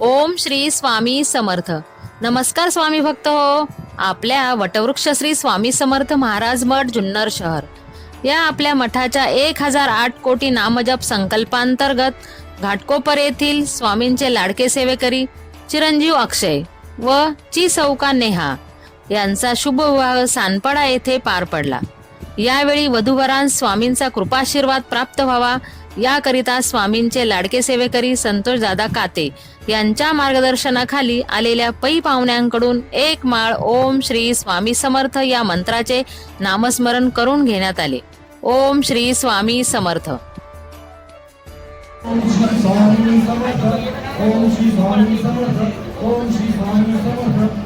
ओम श्री स्वामी समर्थ. नमस्कार स्वामी भक्त हो. आपल्या वटवृक्ष श्री स्वामी समर्थ महाराज मठ जुन्नर शहर. या आपल्या मठाच्या एक हजार आठ कोटी नामजप संकल्पांतर्गत घाटकोपर येथील स्वामींचे लाडके सेवेकरी चिरंजीव अक्षय व ची सौका नेहा यांचा शुभ विवाह सानपाडा येथे पार पडला. यावेळी वधूवरांस स्वामींचा कृपाशीर्वाद प्राप्त व्हावा याकरिता स्वामींचे लाडके सेवेकरी संतोष दादा काते यांच्या मार्गदर्शनाखाली आलेल्या पै पाहुण्यांकडून एक माळ ओम श्री स्वामी समर्थ या मंत्राचे नामस्मरण करून घेण्यात आले. ओम श्री स्वामी समर्थ. ओम श्री स्वामी समर्थ. ओम श्री स्वामी समर्थ. ओम श्री स्वामी समर्थ.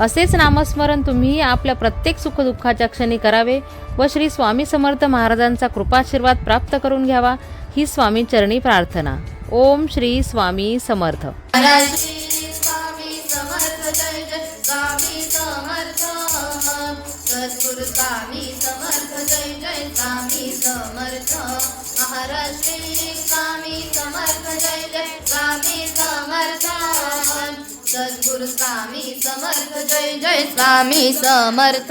असेच नामस्मरण तुम्हीही आपल्या प्रत्येक सुखदुःखाच्या क्षणी करावे व श्री स्वामी समर्थ महाराजांचा कृपाशीर्वाद प्राप्त करून घ्यावा ही स्वामी चरणी प्रार्थना. ओम श्री स्वामी समर्थ स्वामी समर्थ जय जय स्वामी समर्थ स्वामी समर्थ. महाराज श्री स्वामी समर्थ जय जय स्वामी समर्थ. सद्गुरु स्वामी समर्थ जय जय स्वामी समर्थ.